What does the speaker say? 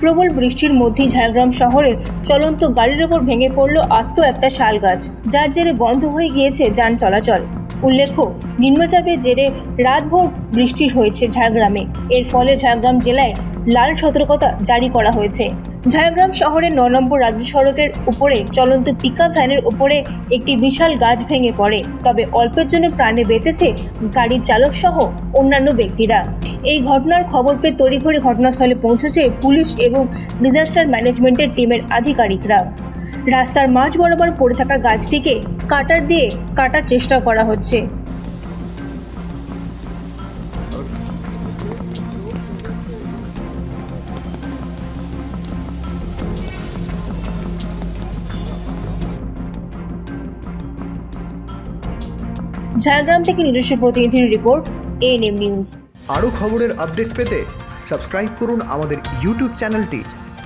প্রবল বৃষ্টির মধ্যেই ঝাড়গ্রাম শহরে চলন্ত গাড়ির ওপর ভেঙে পড়ল আস্ত একটা শাল গাছ, যার জেরে বন্ধ হয়ে গিয়েছে যান চলাচল। উল্লেখ্য, নিম্নচাপের জেরে রাতভর বৃষ্টি হয়েছে ঝাড়গ্রামে। এর ফলে ঝাড়গ্রাম জেলায় লাল সতর্কতা জারি করা হয়েছে। ঝাড়গ্রাম শহরের ন নম্বর রাজ্য সড়কের উপরে চলন্ত পিকআপ ভ্যানের উপরে একটি বিশাল গাছ ভেঙে পড়ে। তবে অল্পের জন্য প্রাণে বেঁচেছে গাড়ির চালক সহ অন্যান্য ব্যক্তিরা। এই ঘটনার খবর পেয়ে তড়িঘড়ি ঘটনাস্থলে পৌঁছেছে পুলিশ এবং ডিজাস্টার ম্যানেজমেন্টের টিমের আধিকারিকরা। রাস্তার মাঝ বরাবর পড়ে থাকা গাছটিকে কাটার দিয়ে কাটার চেষ্টা করা হচ্ছে। ঝাড়গ্রাম থেকে নিজস্ব প্রতিনিধির রিপোর্ট এএনএম নিউজ। আরও খবরের আপডেট পেতে সাবস্ক্রাইব করুন আমাদের ইউটিউব চ্যানেলটি।